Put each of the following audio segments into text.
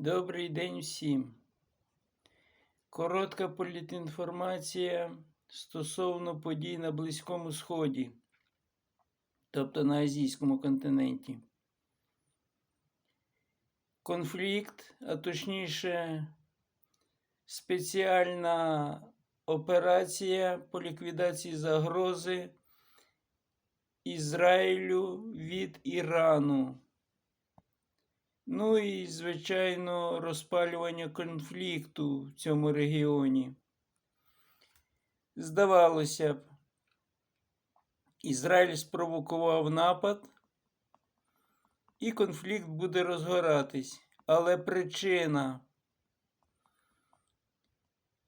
Добрий день всім. Коротка політінформація стосовно подій на Близькому Сході, тобто на Азійському континенті. Конфлікт, а точніше, спеціальна операція по ліквідації загрози Ізраїлю від Ірану. Ну і, звичайно, розпалювання конфлікту в цьому регіоні. Здавалося б, Ізраїль спровокував напад, і конфлікт буде розгоратись. Але причина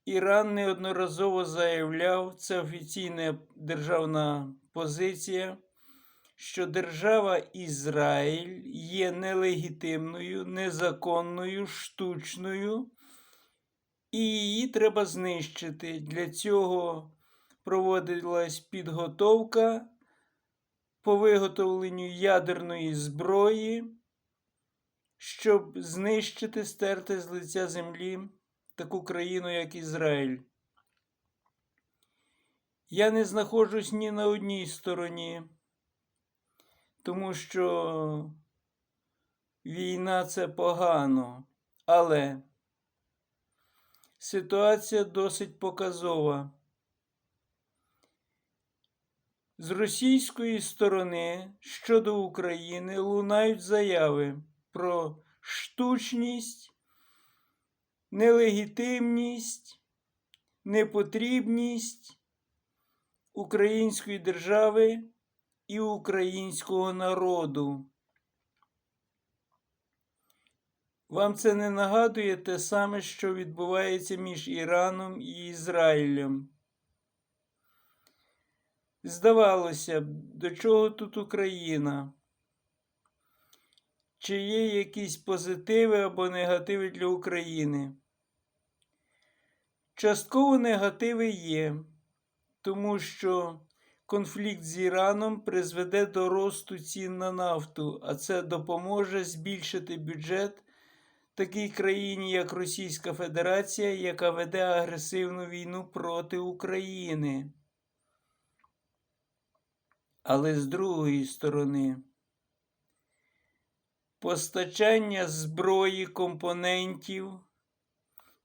Іран неодноразово заявляв, це офіційна державна позиція що держава Ізраїль є нелегітимною, незаконною, штучною, і її треба знищити. Для цього проводилась підготовка по виготовленню ядерної зброї, щоб знищити, стерти з лиця землі таку країну, як Ізраїль. Я не знаходжусь ні на одній стороні тому що війна це погано, але ситуація досить показова. З російської сторони щодо України лунають заяви про штучність, нелегітимність, непотрібність української держави і українського народу. Вам це не нагадує те саме, що відбувається між Іраном і Ізраїлем? Здавалося б, до чого тут Україна? Чи є якісь позитиви або негативи для України? Частково негативи є, тому що конфлікт з Іраном призведе до росту цін на нафту, а це допоможе збільшити бюджет такій країні, як Російська Федерація, яка веде агресивну війну проти України. Але з другої сторони, постачання зброї компонентів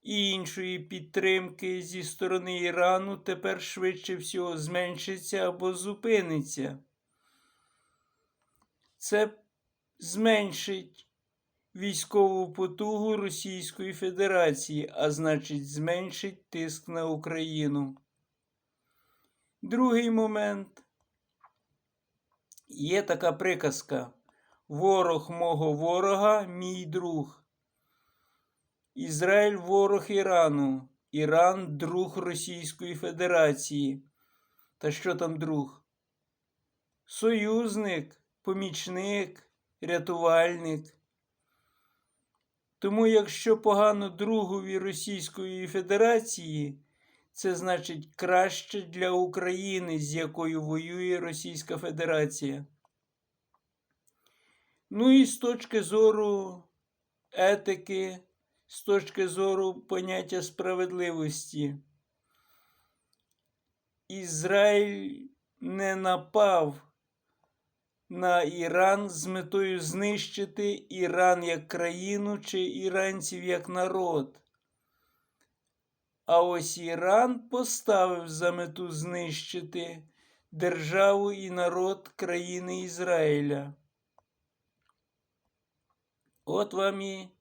і іншої підтримки зі сторони Ірану тепер швидше всього зменшиться або зупиниться. Це зменшить військову потугу Російської Федерації, а значить, зменшить тиск на Україну. Другий момент. Є така приказка: Ворог мого ворога, мій друг. Ізраїль ворог Ірану, Іран друг Російської Федерації. Та що там друг? Союзник, помічник, рятувальник. Тому, якщо погано другові Російської Федерації, це значить краще для України, з якою воює Російська Федерація. Ну і з точки зору етики з точки зору поняття справедливості. Ізраїль не напав на Іран з метою знищити Іран як країну чи іранців як народ. А ось Іран поставив за мету знищити державу і народ країни Ізраїля. От вам і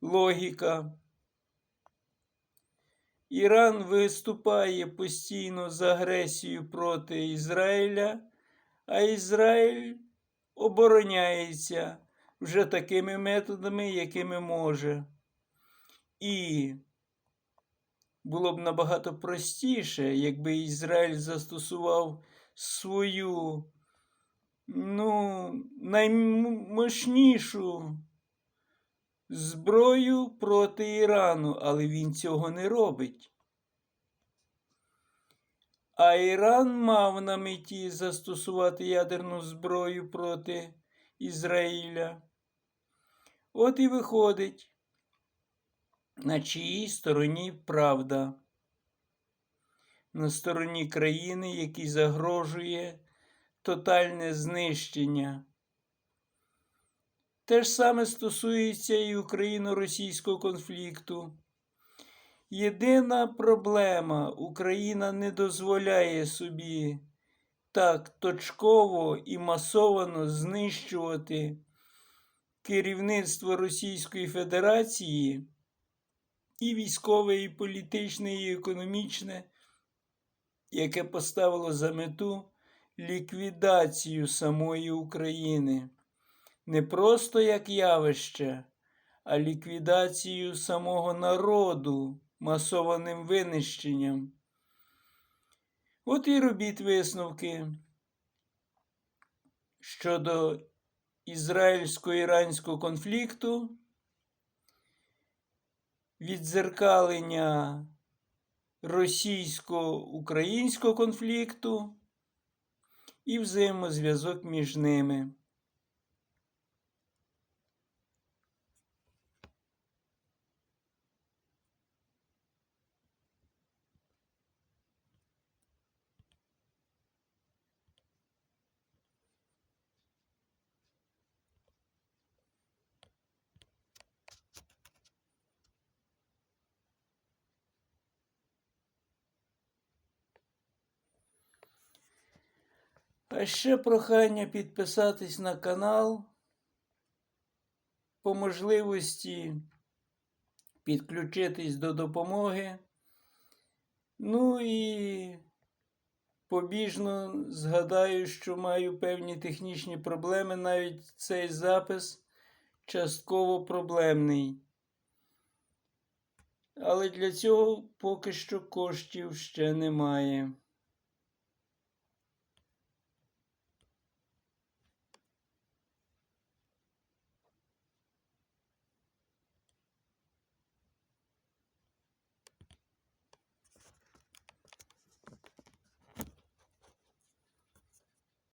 логіка. Іран виступає постійно з агресією проти Ізраїля, а Ізраїль обороняється вже такими методами, якими може. І було б набагато простіше, якби Ізраїль застосував свою ну, наймощнішу зброю проти Ірану, але він цього не робить. А Іран мав на меті застосувати ядерну зброю проти Ізраїля. От і виходить, на чиїй стороні правда. На стороні країни, якій загрожує тотальне знищення. Те ж саме стосується і україно-російського конфлікту. Єдина проблема Україна не дозволяє собі так точково і масовано знищувати керівництво Російської Федерації і військове, і політичне, і економічне, яке поставило за мету ліквідацію самої України. Не просто як явище, а ліквідацію самого народу масованим винищенням. От і робіть висновки щодо ізраїльсько-іранського конфлікту, віддзеркалення російсько-українського конфлікту і взаємозв'язок між ними. А ще прохання підписатись на канал. По можливості підключитись до допомоги. Ну і побіжно згадаю, що маю певні технічні проблеми. Навіть цей запис частково проблемний. Але для цього поки що коштів ще немає.